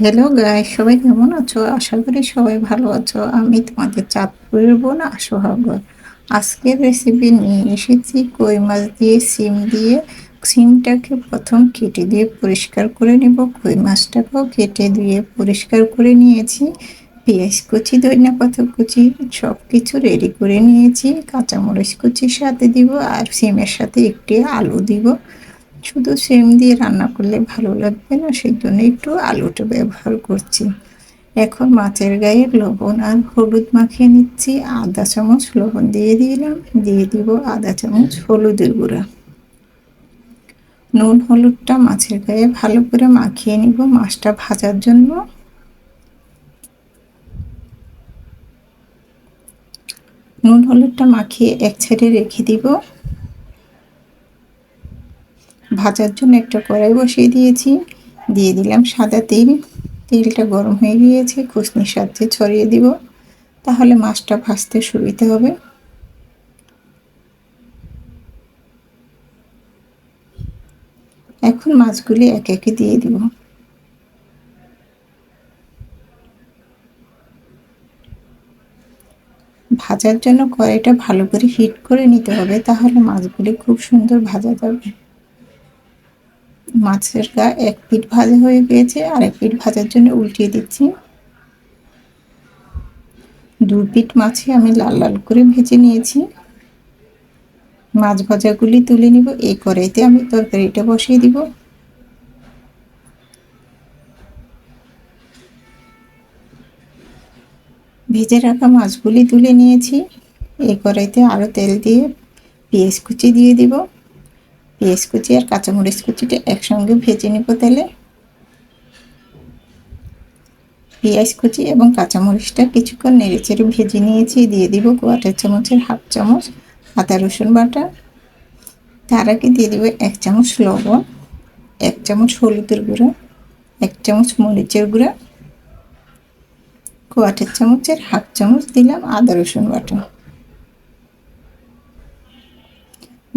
Hello guy সবাই কেমন আছো? আশা করি সবাই ভালো আছো। আমি তোমাদের চাঁদপুরের বোন সোহাগর আজকের রেসিপি নিয়ে এসেছি কই মাছ দিয়ে, সিম দিয়ে। সিমটাকে প্রথম কেটে দিয়ে পরিষ্কার করে নেব। কই মাছটাকেও কেটে দিয়ে পরিষ্কার করে নিয়েছি। পেঁয়াজ কুচি দইনা পাতা কুচি সব কিছু রেডি করে নিয়েছি। কাঁচামরিচ কুচির সাথে দিব আর সিমের সাথে একটি আলু দিব। শুধু সেম দিয়ে রান্না করলে ভালো লাগবে না সেই জন্য একটু আলুটা ব্যবহার করছি। এখন মাছের গায়ে লবণ আর হলুদ মাখিয়ে নিচ্ছি। আধা চামচ লবণ দিয়ে দিলাম, দিয়ে দিব আধা চামচ হলুদের গুঁড়া। নুন হলুদটা মাছের গায়ে ভালো করে মাখিয়ে নিব মাছটা ভাজার জন্য। নুন হলুদটা মাখিয়ে এক সাইডে রেখে দিব। ভাজার জন্য একটা কড়াই বসিয়ে দিয়েছি। দিয়ে দিলাম সাদা তেল। তেলটা গরম হয়ে গিয়েছে, খুসনির সাথে ছড়িয়ে দিব। তাহলে মাছটা ভাজতে সুবিধা হবে। এখন মাছগুলি একে একে দিয়ে দিব। ভাজার জন্য কড়াইটা ভালো করে হিট করে নিতে হবে, তাহলে মাছগুলি খুব সুন্দর ভাজা যাবে। মাছের গা এক পিঠ ভাজা হয়ে গিয়েছে, আর এক পিঠ ভাজার জন্য উল্টিয়ে দিচ্ছি। দু পিঠ মাছে আমি লাল লাল করে ভেজে নিয়েছি। মাছ ভাজাগুলি তুলে নিব, এই কড়াইতে আমি তরকারিটা বসিয়ে দিব। ভেজে রাখা মাছগুলি তুলে নিয়েছি। এই কড়াইতে আরও তেল দিয়ে পেঁয়াজ কুচি দিয়ে দিব। পেঁয়াজ কুচি আর কাঁচামরিচ কুচিটা একসঙ্গে ভেজে নিব তেলে পেঁয়াজ কুচি এবং কাঁচামরিচটা কিছুক্ষণ নেড়েচেড়ে ভেজে নিয়েছি, দিয়ে দিব কোয়াটার চামচের হাফ চামচ আদা রসুন বাটা। তার আগে দিয়ে দিব এক চামচ লবণ, এক চামচ হলুদের গুঁড়া, এক চামচ মরিচের গুঁড়া। কোয়াটার চামচের হাফ চামচ দিলাম আদা রসুন বাটা।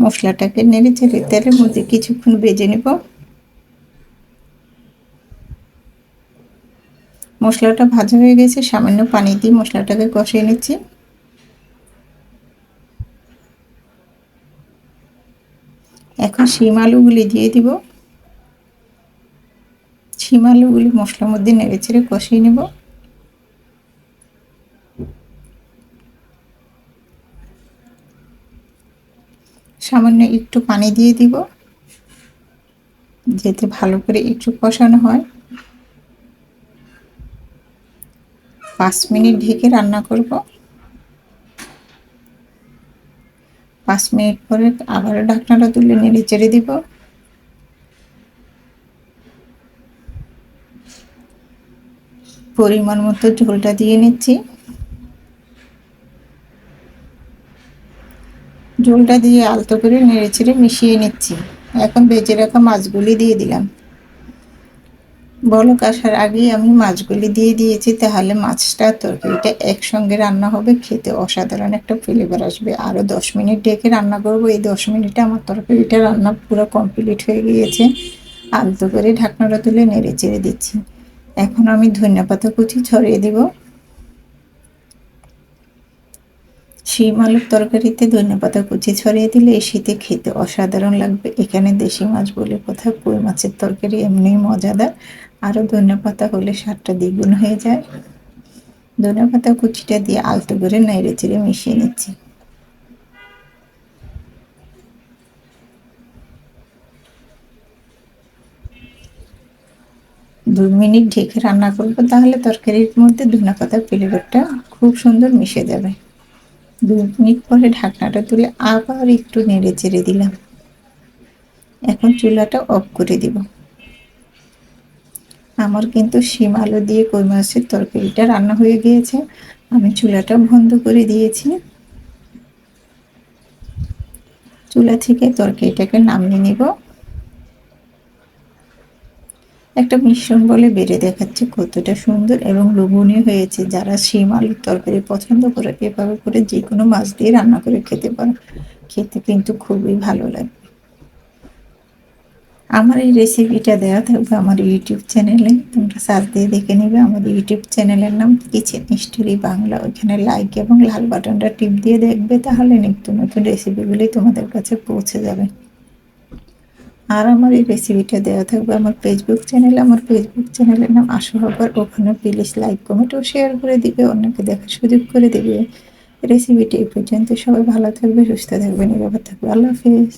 মশলাটাকে নেড়ে চেড়ে তেলের মধ্যে কিছুক্ষণ বেজে নেব। মশলাটা ভাজা হয়ে গেছে, সামান্য পানি দিয়ে মশলাটাকে কষিয়ে নিচ্ছি। এখন শিম আলুগুলি দিয়ে দিব। শিম আলুগুলি মশলার মধ্যে নেড়ে চেড়ে কষিয়ে নেব। সামান্য একটু পানি দিয়ে দিব, যাতে ভালো করে একটু কষানো হয়। পাঁচ মিনিট ঢেকে রান্না করব। পাঁচ মিনিট পরে আবার ঢাকনাটা তুলে নেড়ে চেড়ে দিব। পরিমাণ মতো ঝোলটা দিয়ে নিচ্ছি। ঝোলটা দিয়ে আলতো করে নেড়ে ছেড়ে মিশিয়ে নিচ্ছি। এখন বেজে রাখা মাছগুলি দিয়ে দিলাম। বলক আসার আগেই আমি মাছগুলি দিয়ে দিয়েছি, তাহলে মাছটা তরকারিটা একসঙ্গে রান্না হবে, খেতে অসাধারণ একটা ফ্লেভার আসবে। আরও দশ মিনিট ডেকে রান্না করব। এই দশ মিনিটে আমার তরকারিটা রান্না পুরো কমপ্লিট হয়ে গিয়েছে। আলতো করে ঢাকনাটা তুলে নেড়ে চেড়ে দিচ্ছি। এখন আমি ধনিয়া পাতা কুচি ছড়িয়ে দেবো। শিম আলুর তরকারিতে ধনেপাতা কুচি ছড়িয়ে দিলে এই শীতে খেতে অসাধারণ লাগবে। এখানে দেশি মাছ বলে কোথায় কই মাছের তরকারি এমনি মজাদার। আরও ধনেপাতা হলে স্বাদটা দ্বিগুণ হয়ে যায়। ধনেপাতা কুচিটা দিয়ে আলতো করে নেড়ে চেড়ে মিশিয়ে নিচ্ছি। দু মিনিট ঢেকে রান্না করব, তাহলে তরকারির মধ্যে ধনে পাতার ফ্লেভারটা খুব সুন্দর মিশে যাবে। দু মিনিট পরে ঢাকনাটা তুলে আবার একটু নেড়ে চেড়ে দিলাম। এখন চুলাটা অফ করে দিব। আমার কিন্তু শিম আলু দিয়ে কই মাছের তরকারিটা রান্না হয়ে গিয়েছে। আমি চুলাটা বন্ধ করে দিয়েছি। চুলা থেকে তরকারিটাকে নামিয়ে নিব। একটা মিশ্রণ বলে বেড়ে দেখাচ্ছে কতটা সুন্দর এবং লোভনীয় হয়েছে। যারা শিম আলুর তরকারি পছন্দ করে, এভাবে করে যে কোনো মাছ দিয়ে রান্না করে খেতে পারো। খেতে কিন্তু খুবই ভালো লাগে। আমার এই রেসিপিটা দেওয়া থাকবে আমার ইউটিউব চ্যানেলে। তোমরা সার্চ দিয়ে দেখে নিবে। আমাদের ইউটিউব চ্যানেলের নাম কিচেন স্টোরি বাংলা। ওইখানে লাইক এবং লাল বাটনটা টিপ দিয়ে দেখবে, তাহলে নিত্য নতুন রেসিপিগুলি তোমাদের কাছে পৌঁছে যাবে। আর আমার এই রেসিপিটা দেওয়া থাকবে আমার ফেসবুক চ্যানেলে আমার ফেসবুক চ্যানেলের নাম আশু হবার। ওখানে প্লিজ লাইক কমেন্ট ও শেয়ার করে দিবে। অন্যকে দেখার সুযোগ করে দেবে। রেসিপিটি এই পর্যন্ত। সবাই ভালো থাকবে, সুস্থ থাকবে নিরাপদ থাকবে আল্লাহ হাফিজ।